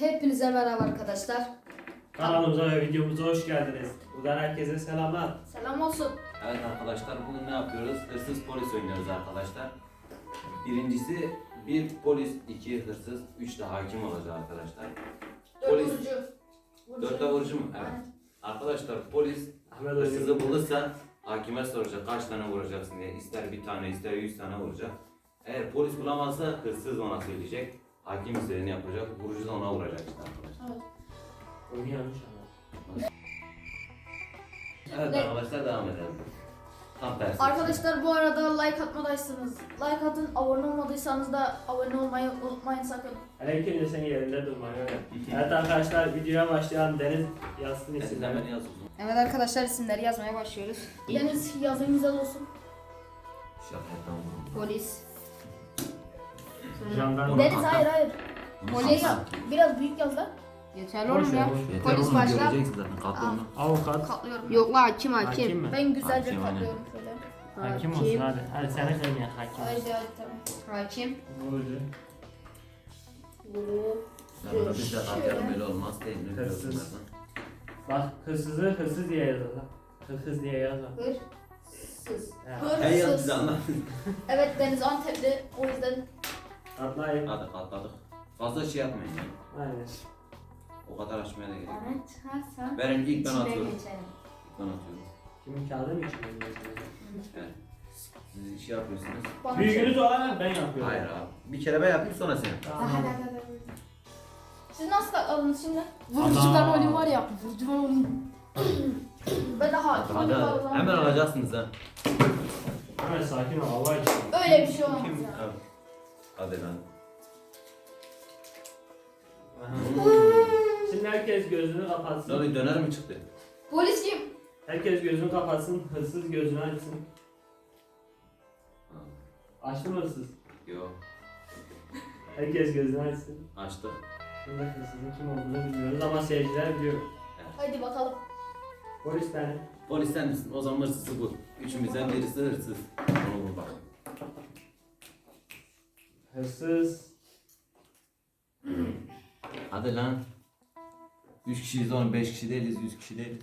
Hepinize merhaba arkadaşlar. Kanalımıza ve videomuza hoş geldiniz. Buradan herkese selamlar. Selam olsun. Evet arkadaşlar bugün ne yapıyoruz? Hırsız polis oynuyoruz arkadaşlar. Birincisi bir polis, iki hırsız, üç de hakim olacak arkadaşlar. Dört Polis. vurucu. Vurucu. Dörtte vurucu mu? Evet. Aynen. Arkadaşlar polis Ahmet hırsızı bulursa hakime soracak kaç tane vuracaksın diye. İster bir tane ister yüz tane vuracak. Eğer polis bulamazsa hırsız ona söyleyecek. Hakim istediğini yapacak. Vurucu da ona vuracak işte arkadaşlar. Evet. Oynuyormuş ama. Evet Ne? arkadaşlar devam edelim. Tam tersi. Arkadaşlar bu arada like atmadıysanız like atın. Abone olmadıysanız da abone olmayı unutmayın sakın. Aleyküm sen yerinde durmayı öğren. Evet arkadaşlar videoya başlayan Deniz yazsın Siz isimleri. hemen yaz uzun. Evet arkadaşlar isimleri yazmaya başlıyoruz. Deniz yazın güzel olsun. Şaka yapalım. Polis. Jandarma. Deniz hayır hayır. Polis. Biraz büyük yaz lan. Yeterli Boş oğlum ya. Yeter Polis oğlum. Göreceksin zaten. Avukat. Katlıyorum. Yok la hakim Hakim hakim. mi? Ben güzelce Hakim, aynen. katlıyorum şöyle. Hakim olsun hadi. Hadi seni sevmeyen hakim. Haydi hadi tamam. Hakim. Vurucu. Vuru. Ya burada biz de kalkarım böyle olmaz değil mi? Hırsız. Biliyorsun Bak hırsızı hırsız diye yazalım. Hırsız diye yazalım. Hırsız. Ya. Ya Hırsız. anlat. Evet Deniz Antepli o yüzden Atlayın. Hadi katladık. Fazla şey yapmayın ya. Aynen. O kadar açmaya da gerek yok. Bana çıkarsan Ben ilk ben içine atıyorum. geçerim. İlk ben atıyorum. Kimin kağıdı mı içmiyor? Evet. Siz şey yapıyorsunuz. bana Büyüğünüz olarak ben yapıyorum. Hayır abi. Bir kere ben yapayım sonra sen yap. Tamam. Hadi hadi hadi. Siz nasıl katladınız şimdi? Vurucu Ana. ben olayım var ya. Vurucu ben olayım. Ben de Hadi, hakim hadi, hadi. Hemen alacaksınız ha. Hemen sakin ol Allah için. Öyle bir şey olmaz ya. Evet. Hadi lan. Aha. Şimdi herkes gözünü kapatsın. oluyor döner mi çıktı? Polis kim? Herkes gözünü kapatsın. Hırsız gözünü açsın. Açtı mı hırsız? Yok. Herkes gözünü açsın. Açtık. Şimdi hırsızın kim olduğunu bilmiyoruz ama seyirciler biliyor. Hadi bakalım. Polis benim. Polisten misin? O zaman hırsızı bu. Üçümüzden birisi hırsız. Hırsız. Hadi lan. Üç kişiyiz oğlum. Beş kişi değiliz. Yüz kişi değiliz.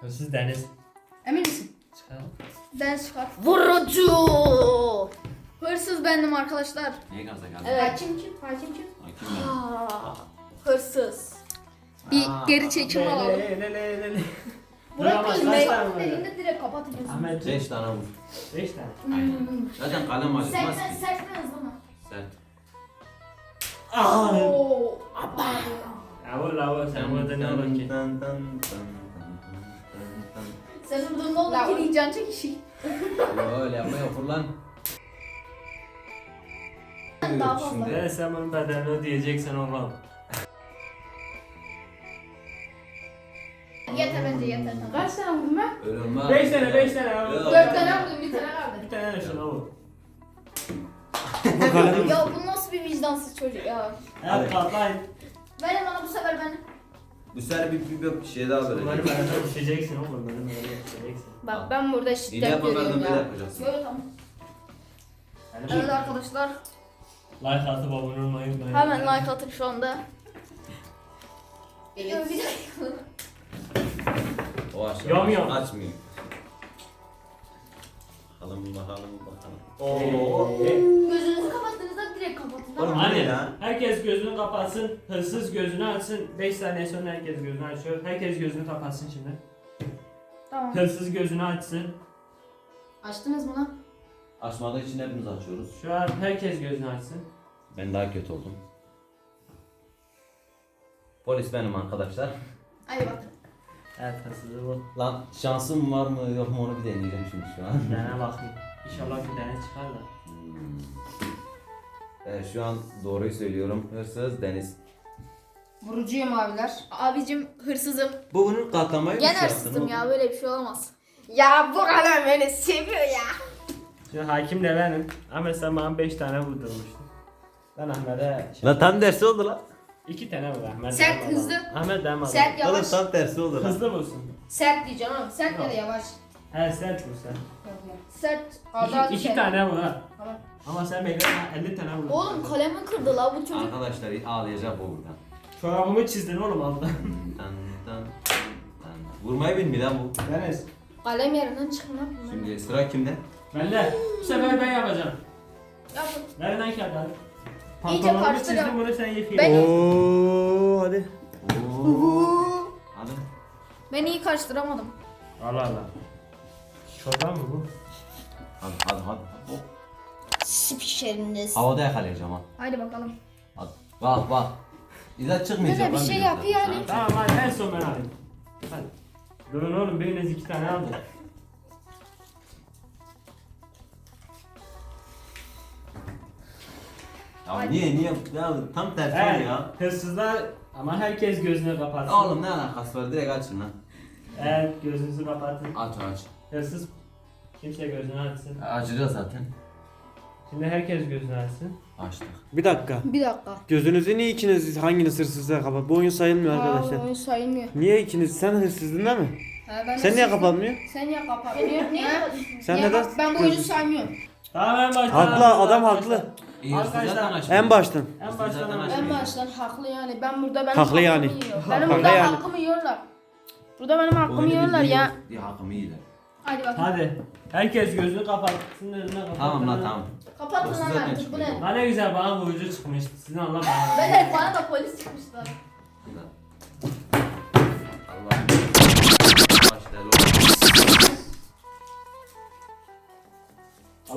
Hırsız Deniz. Emin misin? Çıkalım. Deniz çıkar. Vurucu. Hırsız bendim arkadaşlar. Niye gaza geldin? Evet. Hakim kim? Hakim kim? Hakim ben. Aa, hırsız. Bir Aa. geri çekim alalım. Le le le le le. Burak ama Bey, kaç tane var ya? elinde direkt kapatıyorsun. Ahmet. Beş tane vur. Beş tane. Hmm. Zaten kalem acıtmaz Sert, ki. sert, sert ve hızlı mı? Sert. Aa. Oo. Ya vur la vur sen burada ne olur ki? Tan, tan, tan, tan, tan, ne olur La- ki diyeceksin çekişi. tan. Öyle yapma yok vur lan. Daha fazla. Şimdi Ben sen bunun bedelini ödeyeceksen olmam. Yeter bence yeter. tamam. Kaç tane vurdum ben? öyle olmaz. Beş tane beş tane. Yok. Dört tane vurdum bir tane kaldı. Bir tane de şuna vur. Ya bu nasıl bir vicdansız çocuk ya. Evet katlayın. Verin bana bu sefer ben. Bu sefer bir, bir, bir şey daha Bunları verecek. beraber düşeceksin oğlum. Bunları beraber düşeceksin. Bak ben burada İyi şiddet yapmadan görüyorum böyle ya. yapacaksın. Böyle tamam. Yani Evet arkadaşlar. Like atıp abone olmayı unutmayın. Hemen like atın şu anda. Evet. Ya bir dakika. O aşağı Yam yam. açmıyor. Bakalım bakalım bakalım. Oo. Gözünüzü kapattığınızda direkt kapatın. tamam? Hani ya? herkes gözünü kapatsın, hırsız gözünü açsın. 5 saniye sonra herkes gözünü açıyor. Herkes gözünü kapatsın şimdi. Tamam. Hırsız gözünü açsın. Açtınız mı lan? Açmadığı için hepimiz açıyoruz. Şu an herkes gözünü açsın. Ben daha kötü oldum. Polis benim arkadaşlar. Hadi bak. Evet hırsızı bu. Lan şansım var mı yok mu onu bir deneyeceğim şimdi şu an. Dene bakayım. İnşallah bir tane çıkar da. Hmm. Evet şu an doğruyu söylüyorum. Hırsız Deniz. Vurucuyum abiler. Abicim hırsızım. Bu bunun katlamayı Gene hırsızım ya böyle bir şey olamaz. Ya bu kadar beni seviyor ya. Şu hakim de benim. Ahmet sen bana 5 tane vurdurmuştun. Ben Ahmet'e. Lan tam tersi oldu lan. 2 tane vur Ahmet. Sert, demem hızlı. Ahmet demem adam. Sert yavaş. tam tersi oldu Hızlı bulsun. Sert diyeceğim ama sert ya da yavaş. He sert sen. Sert. Arda İki, iki tane vur ha. Tamam. Ama sen bekle ha, 50 tane vur. Oğlum kalemi kırdı la bu çocuk. Arkadaşlar ağlayacak bu buradan. Çorabımı çizdin oğlum altına. Tan, tan, tan. Vurmayı bilmiyor lan bu. Deniz. Kalem yerinden çıkma. Şimdi sıra kimde? Bende. Bu sefer ben yapacağım. Yapın. Lan kağıdı hadi. İyice Pantolonumu karıştır çizdim bunu sen yıkayın. Ben- Oo hadi. Oo. Hadi. Ben iyi karıştıramadım. Allah Allah. Çorba mı bu? Hadi hadi hadi. Hop. Spişeriniz. Havada yakalayacağım ha. Haydi bakalım. Hadi. Bak bak. İzzet çıkmayacak. Böyle bir ben şey biliyorum yap zaten. yani. Tamam hadi en son ben alayım. Hadi. Durun oğlum biriniz iki tane alın. Ya niye niye? Ya tam tersi Evet. ya. Hırsızlar ama herkes gözünü kapatsın. Oğlum ne alakası var? Direkt açın lan. Evet gözünüzü kapatın. Aç aç. Hırsız kimse gözünü açsın. Açacağız zaten. Şimdi herkes gözünü açsın. Açtık. Bir dakika. Bir dakika. Gözünüzü niye ikiniz hanginiz hırsızlığa kapat? Bu oyun sayılmıyor arkadaşlar. Aa, oyun sayılmıyor. Niye ikiniz? Sen hırsızdın değil mi? Ha, ben Sen niye kapatmıyor? Sen niye kapatmıyorsun? Niye? Sen Niye neden? Ben bu oyunu saymıyorum. Tamam en baştan. Haklı adam haklı. İyi Arkadaşlar, açmıyor. En baştan. En baştan. En baştan haklı yani. Ben burada benim Haklı hakkımı yani. yiyor. Benim Haklı burada yani. hakkımı yiyorlar. Burada benim hakkımı yiyorlar ya. Ya hakkımı iyiler. Haydi bakalım. Hadi. Herkes gözünü kapatsın önüne kapatsın. Tamam lan tamam. Kapatın Hırsız lan zaten artık bu çıkmıyor. ne? Lan ne güzel bana vurucu çıkmıştı. Sizin Allah bana. Ben de bana da polis çıkmışlar.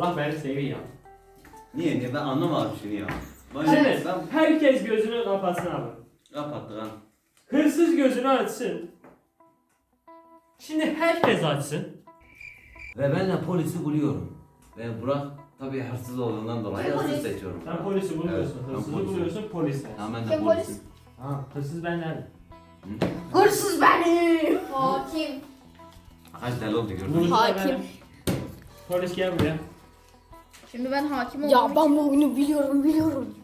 Allah beni seviyor. Niye niye ben anlamadım şunu ya. Ben, Şimdi ben herkes gözünü kapatsın abi. kapattık ha. Hırsız gözünü açsın. Şimdi herkes açsın. Ve ben de polisi buluyorum. Ve Burak tabii hırsız olduğundan dolayı Kim hırsız polis? seçiyorum. Sen polisi buluyorsun. Evet, ben Hırsızı polisim. buluyorsun polis. Tamam ben de Kim polisim. polis? Ha, hırsız ben nerede? Hırsız benim. Hakim. Kaç tane oldu gördün mü? Hakim. Polis gel buraya. Şimdi ben hakim oldum. Ya ben bu oyunu biliyorum biliyorum.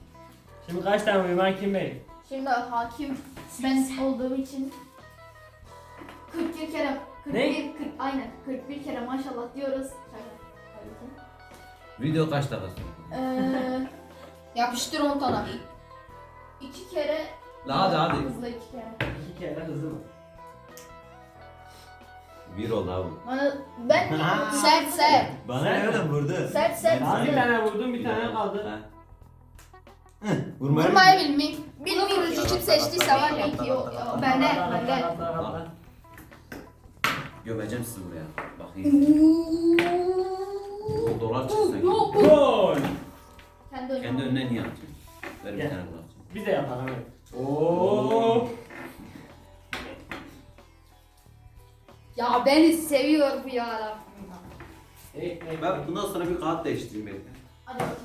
Şimdi kaç tane vurayım Hakim Bey? Şimdi hakim ben olduğum için 41 kere 41 Ne? 40 aynen 41 kere maşallah diyoruz. Video kaç dakika? Eee Yapıştır 10 tane. iki kere La hadi hadi. hızlı iki kere. İki kere hızlı mı? Bir oldu abi. Bana ben Sert sert. Bana Sen ne mi? öyle vurdu? Sert, sert. Ya bir tane vurdum bir tane kaldı. Vurmayı Vurmayı Bilmeyin. vurucu Kim seçtiyse var ya. Belki o- o- Bende, bende. Gömeceğim sizi buraya. Bakayım. O dolar çıksın. Gol! Kendi. Kendi önüne niye atıyorsun? Ver bir Gel. tane bırakacağım. Bir de yapalım evet. Oo! Ya beni seviyor bu ya. Ey, ey, Ben bundan sonra bir kağıt değiştireyim bekle. Hadi bakayım.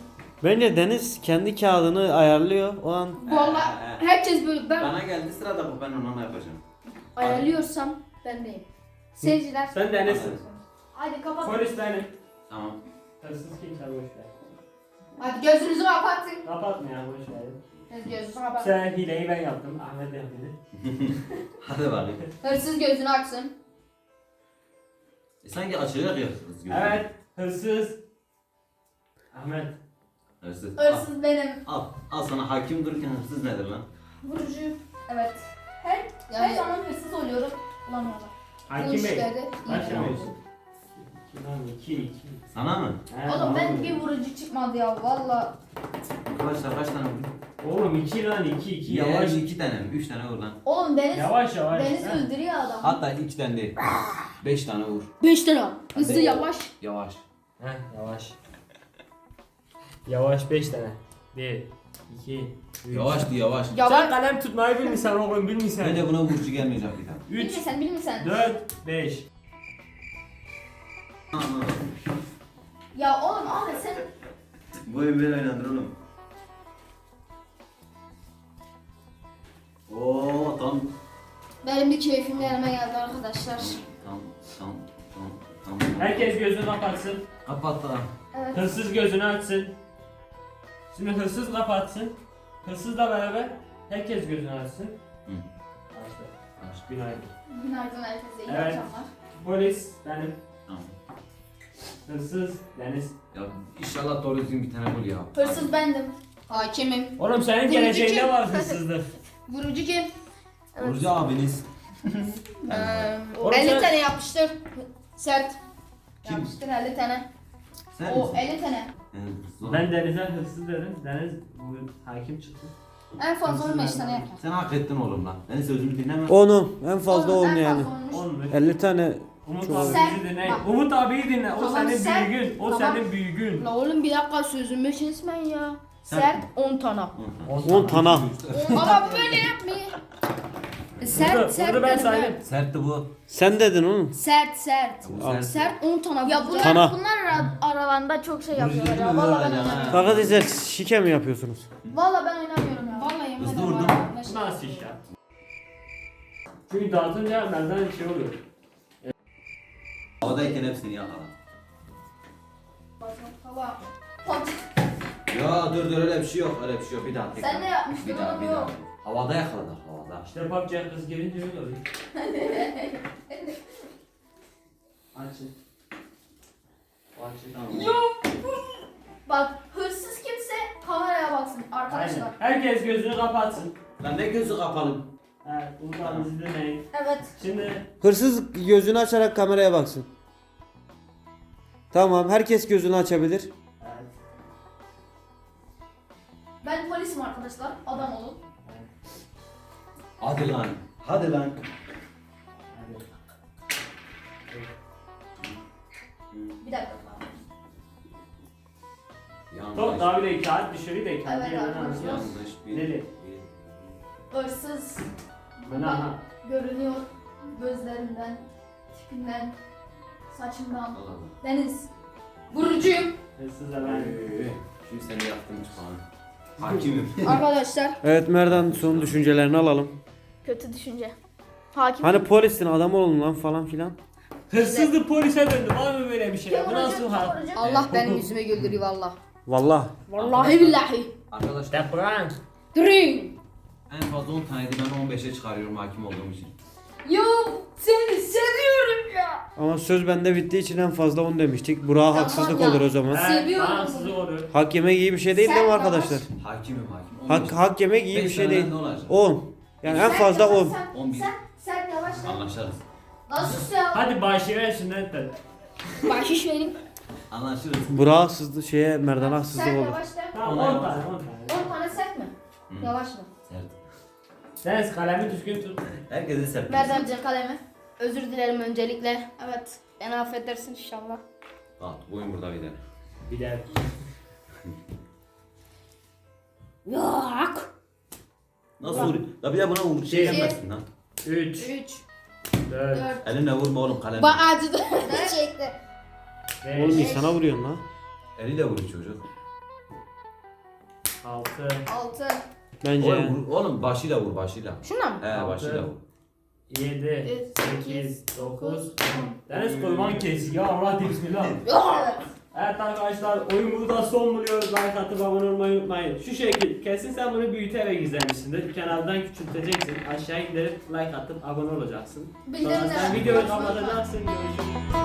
Bence Deniz kendi kağıdını ayarlıyor. O an Vallahi Ee, herkes böyle ben Bana geldi sırada bu ben ona yapacağım. ayarlıyorsam bendeyim. Seyirciler. Sen denesin. Hadi kapat. Polis benim. Tamam. Hırsız kimse boş ver. Hadi gözünüzü kapatın. Kapatma ya boş ver. Hadi gözünüzü kapatın. Sen hileyi ben yaptım. Ahmet yaptı. Hadi bakayım. Hırsız gözünü açsın. E, sanki açacak ya hırsız gözü. Evet. Hırsız. Ahmet. Hırsız. Hırsız benim. Al, al, al sana hakim dururken hırsız nedir lan? Vurucu. Evet. Her her Yani- zaman hırsız oluyorum. Ulan valla. Hakim Bey. iyi Başlamıyorsun. İki lan iki iki. Sana mı? He, Oğlum tamam. ben bir vurucu çıkmadı ya valla. Arkadaşlar kaç tane vurdun? Oğlum iki lan iki iki Yavaş. yavaş. iki tane mi? Üç tane vur lan. Oğlum Deniz Yavaş yavaş. Deniz He. öldürüyor adamı. Hatta iki tane değil. Beş tane vur. 5 tane. Hızlı Hadi. yavaş. Yavaş. Heh, yavaş. Yavaş 5 tane. 1, 2, 3. Yavaş di yavaş. Sen Yavaş. kalem tutmayı bilmiyorsan oğlum bilmiyorsan. Bence buna vurucu gelmeyecek bir tane. 3, Bilmiyorsan bilmiyorsan. 4, 5. Ya oğlum Ahmet sen Bu oyun böyle oynanır oğlum. Oo tam Benim bir keyfim yerime geldi arkadaşlar. tam tam tam tam. Herkes gözünü kapatsın. kapat da. evet. Hırsız gözünü açsın. Şimdi hırsız kapatsın. Hırsızla beraber herkes gözünü açsın. Hı. Açtı. Aç. Günaydın. Günaydın herkese iyi Evet. akşamlar. Polis benim. Tamam. Hırsız Deniz. Ya inşallah doğru düzgün bir tane bul ya. Hırsız bendim. Hakimim. Oğlum senin Vurucu geleceğinde kim? var hırsızlık. Vurucu kim? Evet. Burcu abiniz. Ee, Oğlum 50 sen- tane yapıştır. Sert. Kim? Yapıştır 50 tane. Sen O misin? 50 tane. Evet, Ben Deniz'e hırsız dedim. Deniz bu hakim çıktı. En fazla Hırsız 15 ben- tane yapar. Sen hak ettin oğlum lan. Beni sözümü dinleme. 10'u en fazla Oğlum, 10 en yani. fazla olmuş. Olmuş. 50 tane Umut Çok abi Sen- bizi dinle. bak. Umut abiyi dinle. O Tamam, senin sen- büyüğün. O tamam. senin büyüğün. La oğlum bir dakika sözümü kesmeyin ya. Sen- Sert 10 tane. 10 tane. Ama böyle yapmayın. Sert Burada, sert burada ben dedim sayayım. Sertti bu. Sen dedin oğlum. Sert sert. Sert. Sert 10 tane. Ya bunlar, Tana. bunlar ara- aralarında çok şey yapıyorlar ya. Valla ben oynamıyorum. izler şike mi yapıyorsunuz? Valla ben oynamıyorum ya. Vallahi yemin Hızlı ederim vurdum. arkadaşlar. Nasıl iş ya? Çünkü dağıtınca merdiven şey oluyor. Havadayken hepsini yakala. Hava. Pot. Ya dur dur öyle bir şey yok. Öyle bir şey yok. Bir daha tekrar. Sen ne yapmıştın Bir daha oğlum bir yok. daha. Havada yakaladık havada. İşte PUBG kız gelince öyle oluyor. Açın. Açın. Tamam. Bak hırsız kimse kameraya baksın arkadaşlar. Aynen. Herkes gözünü kapatsın. Lan ne gözü kapalı. Evet, bizi dinleyin. Evet. Şimdi Hırsız gözünü açarak kameraya baksın. Tamam herkes gözünü açabilir. Evet. Ben polisim arkadaşlar. Adam olun. Hadi lan. Hadi lan. Hadi. Bir dakika. Yanlış. Top daha bir de kağıt dışarı da kağıt Evet, yerine arkadaşlar. Yanlış bir- Hırsız Ben aha. görünüyor. Gözlerinden, tipinden, saçından. Al. Deniz. Vurucuyum. Hırsız da ben. Ee, Şimdi seni yaktım çıkan. Hakimim. Arkadaşlar. Evet Merdan son düşüncelerini alalım. Kötü düşünce. Hakim. Hani polistin adam olun lan falan filan. Hırsızlık polise döndü. Var mı böyle bir şey? Kim Bu nasıl hal? Allah benim yüzüme güldürüyor valla. Vallahi. Vallahi billahi. Arkadaşlar Deprem. Durun. En fazla 10 taneydi ben 15'e çıkarıyorum hakim olduğum için. Yo seni seviyorum ya. Ama söz bende bittiği için en fazla 10 demiştik. Burak'a haksızlık ya. olur o zaman. Evet, Seviyorum bana haksızlık oluyor. Hak yemek iyi bir şey değil değil mi Sen arkadaşlar? Hakimim hakim. Hak, 15. hak yemek iyi bir şey değil. Ne olacak? 10. Yani en Sen fazla yavaş, 10. Sen, 11. sen, sen yavaş. lan. Anlaşırız. Lan sus ya. Hadi başlayalım şimdi de. Bahşiş verin. Anlaşırız. Burak'a haksızlık şeye Merdan'a haksızlık Sen olur. yavaş de. Tamam Ona 10 yap. tane 10 tane. 10 tane sert mi? Yavaş mı? Deniz kalemi düzgün tut. Herkese sert. Merdancığım kalemi. Özür dilerim öncelikle. Evet. Beni affedersin inşallah. Bak bu oyun burada bir de. Bir de. Yok. Nasıl vur? La bir de buna vur. Şey İki. yapmasın lan. 3, 3, 4, 4, Elinle vurma oğlum kalem. Bak acıdı. Çekti. Oğlum 5, insana vuruyorsun lan. Eliyle vur çocuk. 6, 6, Bence. Oğlum, vur, oğlum başıyla vur başıyla. Şuna mı? He Altı. başıyla vur. 7, 8, 8, 9, 9, 10. Deniz kurban kes. Ya Allah bismillah. Evet. Evet arkadaşlar oyun burada son buluyoruz. Like atıp abone olmayı unutmayın. Şu şekil kesin sen bunu büyüterek izlemişsindir. Kenardan küçülteceksin. Aşağı indirip like atıp abone olacaksın. Bildirimleri Sonra sen videoyu açmayı kapatacaksın. Görüşürüz.